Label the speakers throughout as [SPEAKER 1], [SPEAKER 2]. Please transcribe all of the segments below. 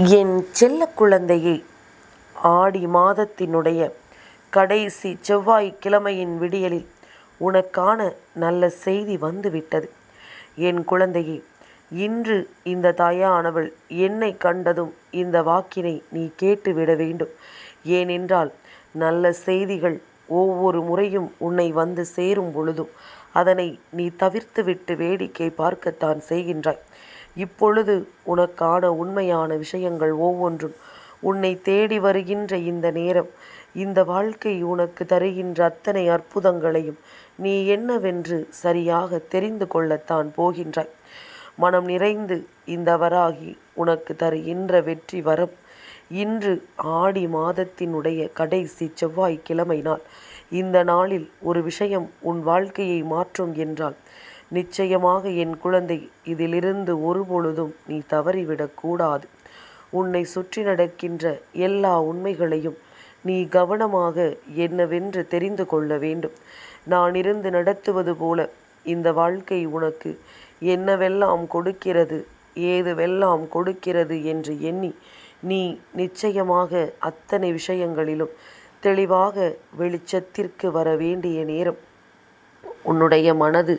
[SPEAKER 1] என் செல்ல குழந்தையே ஆடி மாதத்தினுடைய கடைசி செவ்வாய்க்கிழமையின் விடியலில் உனக்கான நல்ல செய்தி வந்துவிட்டது. என் குழந்தையே இன்று இந்த தாயானவள் என்னை கண்டதும் இந்த வாக்கினை நீ கேட்டுவிட வேண்டும். ஏனென்றால் நல்ல செய்திகள் ஒவ்வொரு முறையும் உன்னை வந்து சேரும் பொழுதும் அதனை நீ தவிர்த்துவிட்டு வேடிக்கை பார்க்கத்தான் செய்கின்றாய். இப்பொழுது உனக்கான உண்மையான விஷயங்கள் ஒவ்வொன்றும் உன்னை தேடி வருகின்ற இந்த நேரம். இந்த வாழ்க்கை உனக்கு தருகின்ற அத்தனை அற்புதங்களையும் நீ என்னவென்று சரியாக தெரிந்து கொள்ளத்தான் போகின்றாய். மனம் நிறைந்து இந்த வராகி உனக்கு தருகின்ற வெற்றி வரம். இன்று ஆடி மாதத்தினுடைய கடைசி செவ்வாய்க்கிழமை நாள். இந்த நாளில் ஒரு விஷயம் உன் வாழ்க்கையை மாற்றும் என்றால் நிச்சயமாக என் குழந்தை இதிலிருந்து ஒருபொழுதும் நீ தவறிவிடக்கூடாது உன்னை சுற்றி நடக்கின்ற எல்லா உண்மைகளையும் நீ கவனமாக என்னவென்று தெரிந்து கொள்ள வேண்டும். நான் இருந்து நடத்துவது போல இந்த வாழ்க்கை உனக்கு என்னவெல்லாம் கொடுக்கிறது ஏதுவெல்லாம் கொடுக்கிறது என்று எண்ணி நீ நிச்சயமாக அத்தனை விஷயங்களிலும் தெளிவாக வெளிச்சத்திற்கு வர வேண்டிய நேரம் உன்னுடைய மனது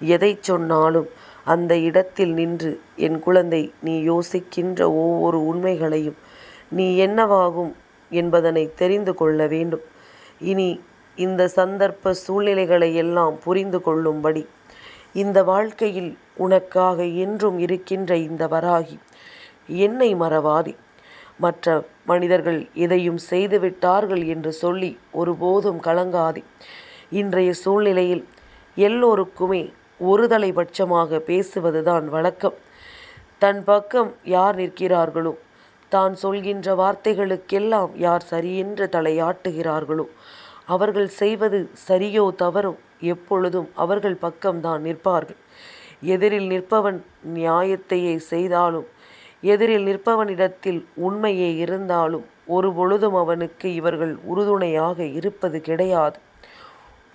[SPEAKER 1] எதை சொன்னாலும் அந்த இடத்தில் நின்று என் குழந்தை நீ யோசிக்கின்ற ஒவ்வொரு உண்மைகளையும் நீ என்னவாகும் என்பதனை தெரிந்து கொள்ள வேண்டும். இனி இந்த சந்தர்ப்ப சூழ்நிலைகளை எல்லாம் புரிந்து கொள்ளும்படி இந்த வாழ்க்கையில் உனக்காக என்றும் இருக்கின்ற இந்த வராகி என்னை மறவாதி. மற்ற மனிதர்கள் எதையும் செய்துவிட்டார்கள் என்று சொல்லி ஒருபோதும் கலங்காதி. இன்றைய சூழ்நிலையில் எல்லோருக்குமே ஒருதலை பட்சமாக பேசுவதுதான் வழக்கம். தன் பக்கம் யார் நிற்கிறார்களோ தான் சொல்கின்ற வார்த்தைகளுக்கெல்லாம் யார் சரியென்று தலையாட்டுகிறார்களோ அவர்கள் செய்வது சரியோ தவறோ எப்பொழுதும் அவர்கள் பக்கம்தான் நிற்பார்கள். எதிரில் நிற்பவன் நியாயத்தையே செய்தாலும் எதிரில் நிற்பவனிடத்தில் உண்மையே இருந்தாலும் ஒரு பொழுதும் அவனுக்கு இவர்கள் உறுதுணையாக இருப்பது கிடையாது.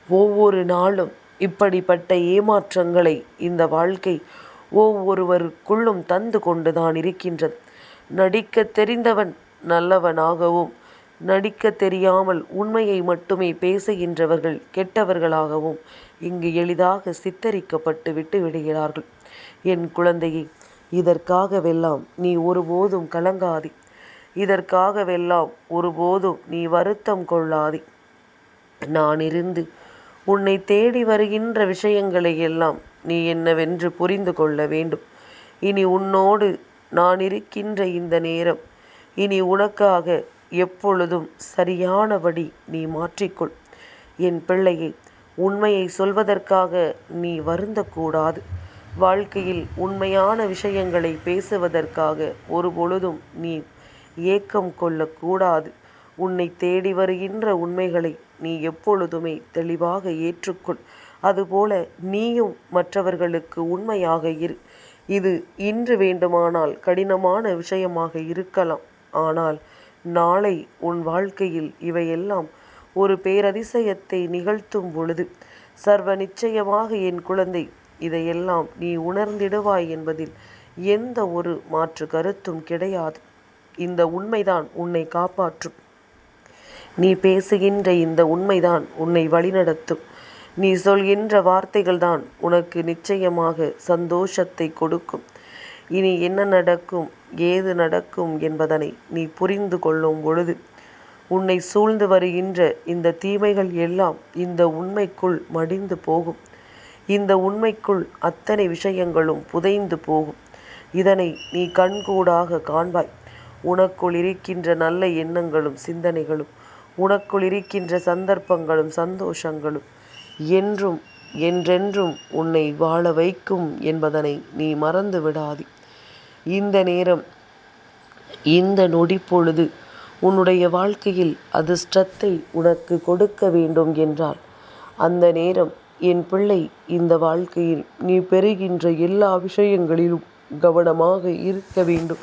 [SPEAKER 1] ஒவ்வொரு நாளும் இப்படிப்பட்ட ஏமாற்றங்களை இந்த வாழ்க்கை ஒவ்வொருவருக்குள்ளும் தந்து கொண்டுதான் இருக்கின்றது. நடிக்க தெரிந்தவன் நல்லவனாகவும் நடிக்க தெரியாமல் உண்மையை மட்டுமே பேசுகின்றவர்கள் கெட்டவர்களாகவும் இங்கு எளிதாக சித்தரிக்கப்பட்டு விட்டு விடுகிறார்கள். என் குழந்தையை இதற்காகவெல்லாம் நீ ஒருபோதும் கலங்காதி. இதற்காகவெல்லாம் ஒருபோதும் நீ வருத்தம் கொள்ளாதி. நான் இருந்து உன்னை தேடி வருகின்ற விஷயங்களை எல்லாம் நீ என்னவென்று புரிந்து கொள்ள வேண்டும். இனி உன்னோடு நான் இருக்கின்ற இந்த நேரம் இனி உனக்காக எப்பொழுதும் சரியானபடி நீ மாற்றிக்கொள். என் பிள்ளையை உண்மையை சொல்வதற்காக நீ வருந்தக்கூடாது. வாழ்க்கையில் உண்மையான விஷயங்களை பேசுவதற்காக ஒரு பொழுதும் நீ ஏக்கம் கொள்ளக்கூடாது. உன்னை தேடி வருகின்ற உண்மைகளை நீ எப்பொழுதுமே தெளிவாக ஏற்றுக்கொள். அதுபோல நீயும் மற்றவர்களுக்கு உண்மையாக இரு. இது இன்று வேண்டுமானால் கடினமான விஷயமாக இருக்கலாம். ஆனால் நாளை உன் வாழ்க்கையில் இவையெல்லாம் ஒரு பேரதிசயத்தை நிகழ்த்தும் பொழுது சர்வ நிச்சயமாக என் குழந்தை இதையெல்லாம் நீ உணர்ந்திடுவாய் என்பதில் எந்த ஒரு மாற்று கருத்தும் கிடையாது. இந்த உண்மைதான் உன்னை காப்பாற்றும். நீ பேசுகின்ற இந்த உண்மைதான் உன்னை வழிநடத்தும். நீ சொல்கின்ற வார்த்தைகள் தான் உனக்கு நிச்சயமாக சந்தோஷத்தை கொடுக்கும். இனி என்ன நடக்கும் ஏது நடக்கும் என்பதனை நீ புரிந்து கொள்ளும் பொழுது உன்னை சூழ்ந்து வருகின்ற இந்த தீமைகள் எல்லாம் இந்த உண்மைக்குள் மடிந்து போகும். இந்த உண்மைக்குள் அத்தனை விஷயங்களும் புதைந்து போகும். இதனை நீ கண்கூடாக காண்பாய். உனக்குள் இருக்கின்ற நல்ல எண்ணங்களும் சிந்தனைகளும் உனக்குள் இருக்கின்ற சந்தர்ப்பங்களும் சந்தோஷங்களும் என்றும் என்றென்றும் உன்னை வாழ வைக்கும் என்பதனை நீ மறந்து விடாதி. இந்த நேரம் இந்த நொடி பொழுது உன்னுடைய வாழ்க்கையில் அதிர்ஷ்டத்தை உனக்கு கொடுக்க வேண்டும் என்றால் அந்த நேரம் என் பிள்ளை இந்த வாழ்க்கையில் நீ பெறுகின்ற எல்லா விஷயங்களிலும் கவனமாக இருக்க வேண்டும்.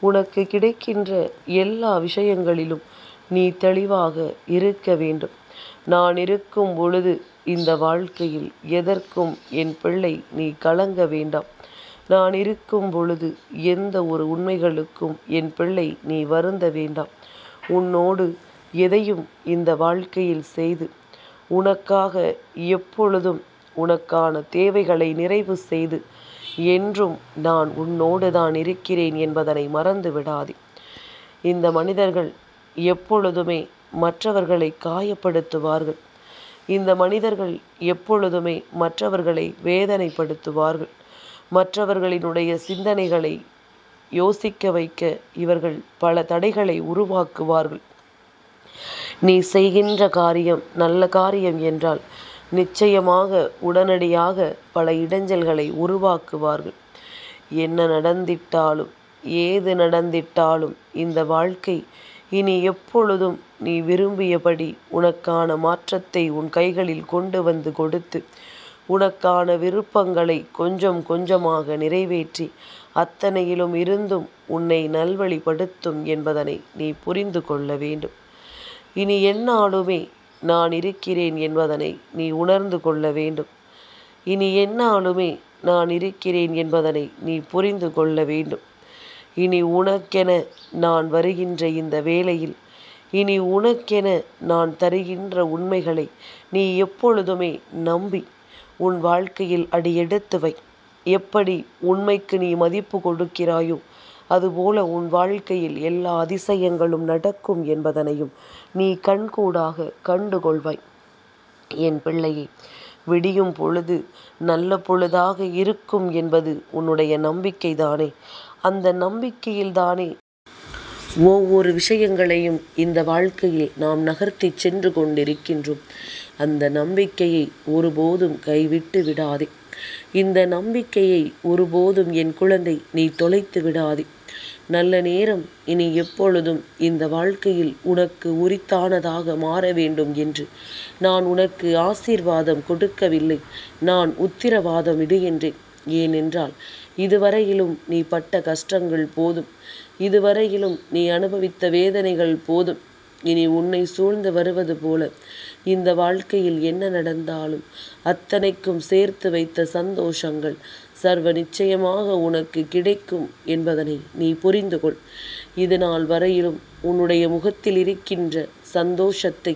[SPEAKER 1] உனக்கு கிடைக்கின்ற எல்லா விஷயங்களிலும் நீ தெளிவாக இருக்க வேண்டும். நான் இருக்கும் பொழுது இந்த வாழ்க்கையில் எதற்கும் என் பிள்ளை நீ கலங்க வேண்டாம். நான் இருக்கும் பொழுது எந்த ஒரு உண்மைகளுக்கும் என் பிள்ளை நீ வருந்த வேண்டாம். உன்னோடு எதையும் இந்த வாழ்க்கையில் செய்து உனக்காக எப்பொழுதும் உனக்கான தேவைகளை நிறைவு செய்து என்றும் நான் உன்னோடு தான் இருக்கிறேன் என்பதனை மறந்து விடாதே இந்த மனிதர்கள் எப்பொழுதுமே மற்றவர்களை காயப்படுத்துவார்கள். இந்த மனிதர்கள் எப்பொழுதுமே மற்றவர்களை வேதனைப்படுத்துவார்கள். மற்றவர்களினுடைய சிந்தனைகளை யோசிக்க வைக்க இவர்கள் பல தடைகளை உருவாக்குவார்கள். நீ செய்கின்ற காரியம் நல்ல காரியம் என்றால் நிச்சயமாக உடனடியாக பல இடைஞ்சல்களை உருவாக்குவார்கள். என்ன நடந்திட்டாலும் ஏது நடந்திட்டாலும் இந்த வாழ்க்கை இனி எப்பொழுதும் நீ விரும்பியபடி உனக்கான மாற்றத்தை உன் கைகளில் கொண்டு வந்து கொடுத்து உனக்கான விருப்பங்களை கொஞ்சம் கொஞ்சமாக நிறைவேற்றி அத்தனையிலும் இருந்தும் உன்னை நல்வழிப்படுத்தும் என்பதனை நீ புரிந்து கொள்ள வேண்டும். இனி என்னாலுமே நான் இருக்கிறேன் என்பதனை நீ உணர்ந்து கொள்ள வேண்டும். இனி என்னாலுமே நான் இருக்கிறேன் என்பதனை நீ புரிந்து கொள்ள வேண்டும். இனி உனக்கென நான் வருகின்ற இந்த வேளையில் இனி உனக்கென நான் தருகின்ற உண்மைகளை நீ எப்பொழுதுமே நம்பி உன் வாழ்க்கையில் அடியெடுத்து வை. எப்படி உண்மைக்கு நீ மதிப்பு கொடுக்கிறாயோ அதுபோல உன் வாழ்க்கையில் எல்லா அதிசயங்களும் நடக்கும் என்பதனையும் நீ கண்கூடாக கண்டுகொள்வாய். என் பிள்ளையை விடியும் பொழுது நல்ல பொழுதாக இருக்கும் என்பது உன்னுடைய நம்பிக்கைதானே? அந்த நம்பிக்கையில்தானே ஒவ்வொரு விஷயங்களையும் இந்த வாழ்க்கையில் நாம் நகர்த்தி சென்று கொண்டிருக்கின்றோம். அந்த நம்பிக்கையை ஒருபோதும் கைவிட்டு விடாதே. இந்த நம்பிக்கையை ஒருபோதும் என் குழந்தை நீ தொலைத்து விடாதே. நல்ல நேரம் இனி எப்பொழுதும் இந்த வாழ்க்கையில் உனக்கு உரித்தானதாக மாற வேண்டும் என்று. நான் உனக்கு ஆசீர்வாதம் கொடுக்கவில்லை. நான் உத்திரவாதம் இடுகின்றேன் ஏனென்றால் இதுவரையிலும் நீ பட்ட கஷ்டங்கள் போதும். இதுவரையிலும் நீ அனுபவித்த வேதனைகள் போதும். இனி உன்னை சூழ்ந்து வருவது போல இந்த வாழ்க்கையில் என்ன நடந்தாலும் அத்தனைக்கும் சேர்த்து வைத்த சந்தோஷங்கள் சர்வ நிச்சயமாக உனக்கு கிடைக்கும் என்பதனை நீ புரிந்து கொள். இது நாள் வரையிலும் உன்னுடைய முகத்தில் இருக்கின்ற சந்தோஷத்தை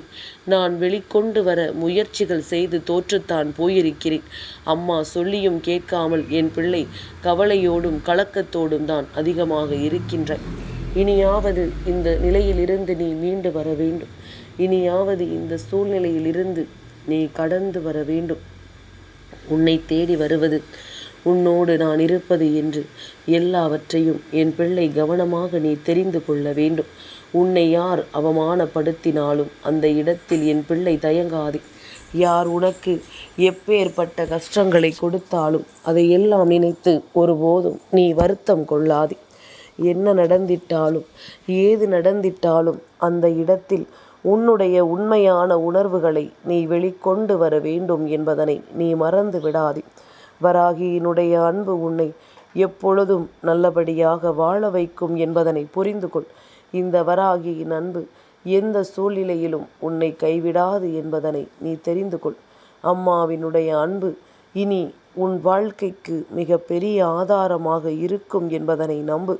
[SPEAKER 1] நான் வெளிக்கொண்டு வர முயற்சிகள் செய்து தோற்றுத்தான் போயிருக்கிறேன். அம்மா சொல்லியும் கேட்காமல் என் பிள்ளை கவலையோடும் கலக்கத்தோடும் தான் அதிகமாக இருக்கின்ற இனியாவது இந்த நிலையிலிருந்து நீ மீண்டு வர வேண்டும். இனியாவது இந்த சூழ்நிலையிலிருந்து நீ கடந்து வர வேண்டும். உன்னை தேடி வருவது உன்னோடு நான் இருப்பது என்று எல்லாவற்றையும் என் பிள்ளை கவனமாக நீ தெரிந்து கொள்ள வேண்டும். உன்னை யார் அவமானப்படுத்தினாலும் அந்த இடத்தில் என் பிள்ளை தயங்காது. யார் உனக்கு எப்பேற்பட்ட கஷ்டங்களை கொடுத்தாலும் அதையெல்லாம் நினைத்து ஒருபோதும் நீ வருத்தம் கொள்ளாதே. என்ன நடந்திட்டாலும் ஏது நடந்திட்டாலும் அந்த இடத்தில் உன்னுடைய உண்மையான உணர்வுகளை நீ வெளிக்கொண்டு வர வேண்டும் என்பதனை நீ மறந்து விடாதே. வராகியினுடைய அன்பு உன்னை எப்பொழுதும் நல்லபடியாக வாழ வைக்கும் என்பதனை புரிந்து கொள். இந்த வராகியின் அன்பு எந்த சூழ்நிலையிலும் உன்னை கைவிடாது என்பதனை நீ தெரிந்து கொள். அம்மாவினுடைய அன்பு இனி உன் வாழ்க்கைக்கு மிக பெரிய ஆதாரமாக இருக்கும் என்பதனை நம்பு.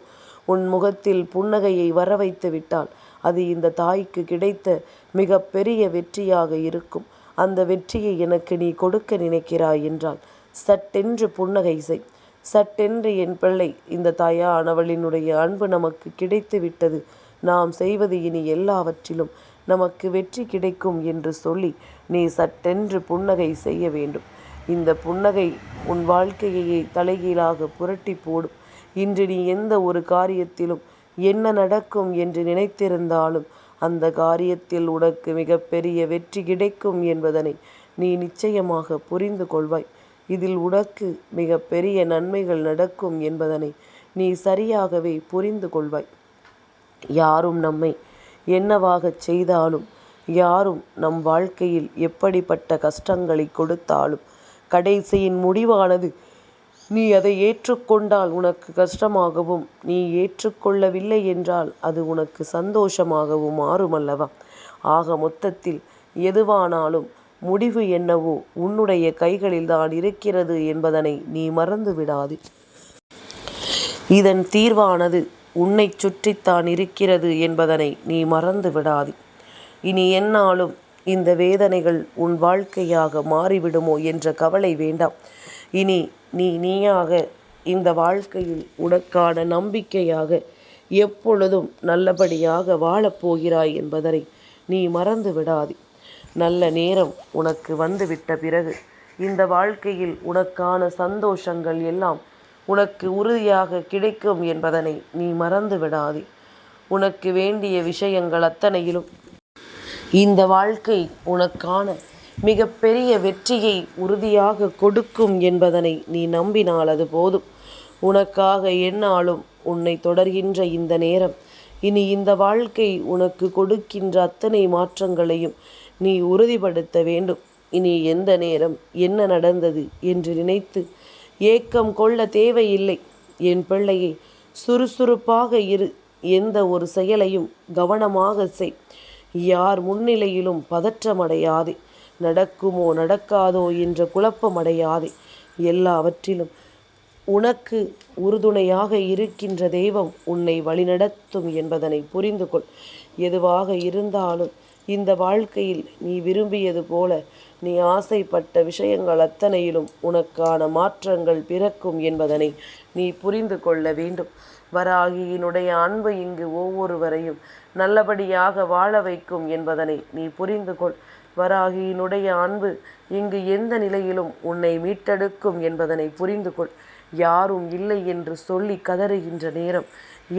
[SPEAKER 1] உன் முகத்தில் புன்னகையை வர வைத்து விட்டால் அது இந்த தாய்க்கு கிடைத்த மிக பெரிய வெற்றியாக இருக்கும். அந்த வெற்றியை எனக்கு நீ கொடுக்க நினைக்கிறாய் என்றால் சட்டென்று புன்னகை செய் சட்டென்று என் பிள்ளை இந்த தாயானவளினுடைய அன்பு நமக்கு கிடைத்து விட்டது. நாம் செய்வது இனி எல்லாவற்றிலும் நமக்கு வெற்றி கிடைக்கும் என்று சொல்லி நீ சட்டென்று புன்னகை செய்ய வேண்டும். இந்த புன்னகை உன் வாழ்க்கையை தலைகீழாக புரட்டி போடும். இன்று நீ எந்த ஒரு காரியத்திலும் என்ன நடக்கும் என்று நினைத்திருந்தாலும் அந்த காரியத்தில் உனக்கு மிகப்பெரிய வெற்றி கிடைக்கும் என்பதனை நீ நிச்சயமாக புரிந்து கொள்வாய். இதில் உனக்கு மிக பெரிய நன்மைகள் நடக்கும் என்பதனை நீ சரியாகவே புரிந்து கொள்வாய். யாரும் நம்மை என்னவாகச் செய்தாலும் யாரும் நம் வாழ்க்கையில் எப்படிப்பட்ட கஷ்டங்களை கொடுத்தாலும் கடைசியின் முடிவானது நீ அதை ஏற்றுக்கொண்டால் உனக்கு கஷ்டமாகவும் நீ ஏற்றுக்கொள்ளவில்லை என்றால் அது உனக்கு சந்தோஷமாகவும் மாறுமல்லவா? ஆக மொத்தத்தில் எதுவானாலும் முடிவு என்னவோ உன்னுடைய கைகளில்தான் இருக்கிறது என்பதனை நீ மறந்து விடாது இதன் தீர்வானது உன்னைச் சுற்றித்தான் இருக்கிறது என்பதனை நீ மறந்து விடாது இனி என்னாலும் இந்த வேதனைகள் உன் வாழ்க்கையாக மாறிவிடுமோ என்ற கவலை வேண்டாம். இனி நீ நீயாக இந்த வாழ்க்கையில் உனக்கான நம்பிக்கையாக எப்பொழுதும் நல்லபடியாக வாழப் போகிறாய் என்பதனை நீ மறந்து விடாதே. நல்ல நேரம் உனக்கு வந்துவிட்ட பிறகு இந்த வாழ்க்கையில் உனக்கான சந்தோஷங்கள் எல்லாம் உனக்கு உறுதியாக கிடைக்கும் என்பதனை நீ மறந்து விடாதே. உனக்கு வேண்டிய விஷயங்கள் அத்தனையிலும் இந்த வாழ்க்கை உனக்கான மிகப்பெரிய வெற்றியை உறுதியாக கொடுக்கும் என்பதனை நீ நம்பினால் அது போதும். உனக்காக என்னாலும் உன்னை தொடர்கின்ற இந்த நேரம் இனி இந்த வாழ்க்கை உனக்கு கொடுக்கின்ற அத்தனை மாற்றங்களையும் நீ உறுதிப்படுத்த வேண்டும். இனி எந்த நேரம் என்ன நடந்தது என்று நினைத்து ஏக்கம் கொள்ள தேவையில்லை. என் பிள்ளையை சுறுசுறுப்பாக இரு. எந்த ஒரு செயலையும் கவனமாக செய். யார் முன்னிலையிலும் பதற்றமடையாதே. நடக்குமோ நடக்காதோ என்ற குழப்பமடையாதே. எல்லாவற்றிலும் உனக்கு உறுதுணையாக இருக்கின்ற தெய்வம் உன்னை வழிநடத்தும் என்பதனை புரிந்து கொள். எதுவாக இருந்தாலும் இந்த வாழ்க்கையில் நீ விரும்பியது போல நீ ஆசைப்பட்ட விஷயங்கள் அத்தனையிலும் உனக்கான மாற்றங்கள் பிறக்கும் என்பதனை நீ புரிந்து கொள்ள வேண்டும். வராகியினுடைய அன்பு இங்கு ஒவ்வொருவரையும் நல்லபடியாக வாழ வைக்கும் என்பதனை நீ புரிந்து கொள். வராகியினுடைய அன்பு இங்கு எந்த நிலையிலும் உன்னை மீட்டெடுக்கும் என்பதனை புரிந்து கொள். யாரும் இல்லை என்று சொல்லி கதறுகின்ற நேரம்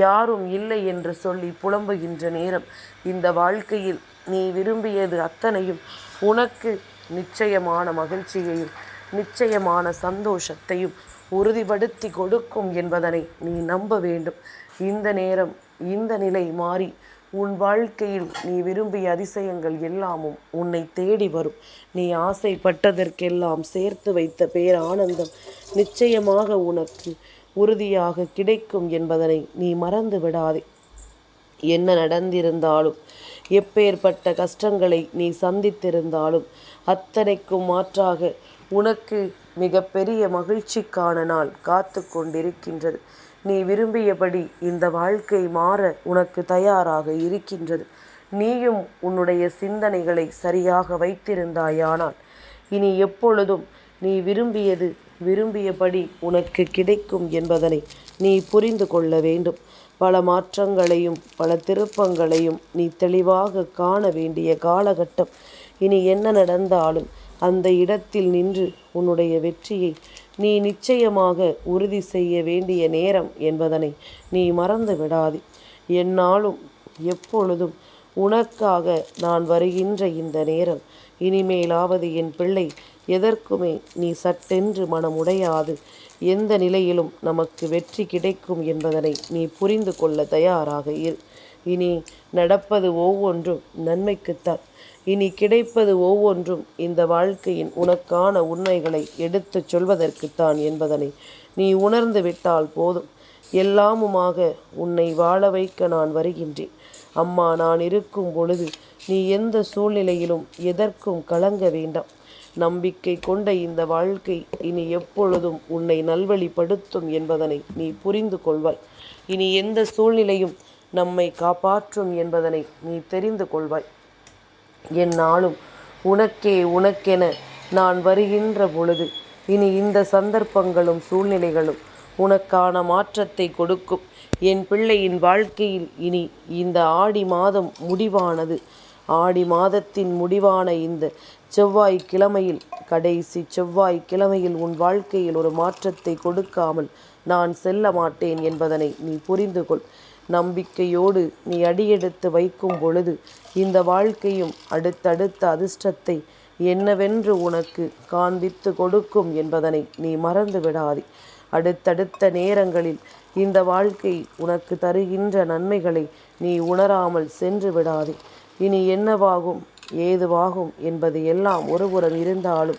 [SPEAKER 1] யாரும் இல்லை என்று சொல்லி புலம்புகின்ற நேரம் இந்த வாழ்க்கையில் நீ விரும்பியது அத்தனையும் உனக்கு நிச்சயமான மகிழ்ச்சியையும் நிச்சயமான சந்தோஷத்தையும் உறுதிப்படுத்தி கொடுக்கும் என்பதனை நீ நம்ப வேண்டும். இந்த நேரம் இந்த நிலை மாறி உன் வாழ்க்கையில் நீ விரும்பிய அதிசயங்கள் எல்லாமும் உன்னை தேடி வரும். நீ ஆசைப்பட்டதற்கெல்லாம் சேர்த்து வைத்த பேரானந்தம் நிச்சயமாக உனக்கு உறுதியாக கிடைக்கும் என்பதனை நீ மறந்து விடாதே. என்ன நடந்திருந்தாலும் எப்பேற்பட்ட கஷ்டங்களை நீ சந்தித்திருந்தாலும் அத்தனைக்கும் மாற்றாக உனக்கு மிகப்பெரிய மகிழ்ச்சிக்கான நாள் காத்து கொண்டிருக்கின்றது. நீ விரும்பியபடி இந்த வாழ்க்கை மாற உனக்கு தயாராக இருக்கின்றது. நீயும் உன்னுடைய சிந்தனைகளை சரியாக வைத்திருந்தாயானால் இனி எப்பொழுதும் நீ விரும்பியது விரும்பியபடி உனக்கு கிடைக்கும் என்பதனை நீ புரிந்து கொள்ள வேண்டும். பல மாற்றங்களையும் பல திருப்பங்களையும் நீ தெளிவாக காண வேண்டிய காலகட்டம். இனி என்ன நடந்தாலும் அந்த இடத்தில் நின்று உன்னுடைய வெற்றியை நீ நிச்சயமாக உறுதி செய்ய வேண்டிய நேரம் என்பதனை நீ மறந்து விடாது என்னாலும் எப்பொழுதும் உனக்காக நான் வருகின்ற இந்த நேரம் இனிமேலாவது என் பிள்ளை எதற்குமே நீ சட்டென்று மனமுடையாது எந்த நிலையிலும் நமக்கு வெற்றி கிடைக்கும் என்பதனை நீ புரிந்து கொள்ள தயாராக இரு. இனி நடப்பது ஒவ்வொன்றும் நன்மைக்குத்தான். இனி கிடைப்பது ஒவ்வொன்றும் இந்த வாழ்க்கையின் உனக்கான உண்மைகளை எடுத்துச் சொல்வதற்குத்தான் என்பதனை நீ உணர்ந்து விட்டால் போதும். எல்லாமுமாக உன்னை வாழ வைக்க நான் வருகின்றேன். அம்மா நான் இருக்கும் பொழுது நீ எந்த சூழ்நிலையிலும் எதற்கும் கலங்க வேண்டாம். நம்பிக்கை கொண்ட இந்த வாழ்க்கை இனி எப்பொழுதும் உன்னை நல்வழிப்படுத்தும் என்பதனை நீ புரிந்து கொள்வாய். இனி எந்த சூழ்நிலையும் நம்மை காப்பாற்றும் என்பதனை நீ தெரிந்து கொள்வாய். எந்நாளும் உனக்கே உனக்கென நான் வருகின்ற பொழுது இனி இந்த சந்தர்ப்பங்களும் சூழ்நிலைகளும் உனக்கான மாற்றத்தை கொடுக்கும். என் பிள்ளையின் வாழ்க்கையில் இனி இந்த ஆடி மாதம் முடிவானது. ஆடி மாதத்தின் முடிவான இந்த செவ்வாய் கிழமையில் கடைசி செவ்வாய் கிழமையில் உன் வாழ்க்கையில் ஒரு மாற்றத்தை கொடுக்காமல் நான் செல்ல மாட்டேன் என்பதனை நீ புரிந்து கொள். நம்பிக்கையோடு நீ அடியெடுத்து வைக்கும் பொழுது இந்த வாழ்க்கையும் அடுத்தடுத்த அதிர்ஷ்டத்தை என்னவென்று உனக்கு காண்பித்து கொடுக்கும் என்பதனை நீ மறந்து விடாதே. அடுத்தடுத்த நேரங்களில் இந்த வாழ்க்கை உனக்கு தருகின்ற நன்மைகளை நீ உணராமல் சென்று விடாதே. இனி என்னவாகும் ஏதுவாகும் என்பது எல்லாம் ஒருபுறம் இருந்தாலும்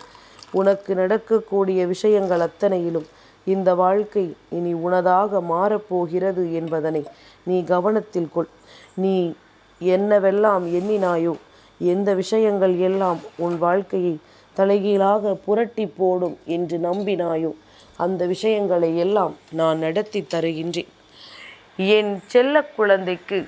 [SPEAKER 1] உனக்கு நடக்கக்கூடிய விஷயங்கள் அத்தனையிலும் இந்த வாழ்க்கை இனி உனதாக மாறப்போகிறது என்பதனை நீ கவனத்தில் கொள். நீ என்னவெல்லாம் எண்ணினாயோ எந்த விஷயங்கள் எல்லாம் உன் வாழ்க்கையை தலைகீழாக புரட்டி போடும் என்று நம்பினாயோ அந்த விஷயங்களை எல்லாம் நான் நடத்தி தருகின்றேன் என் செல்ல குழந்தைக்கு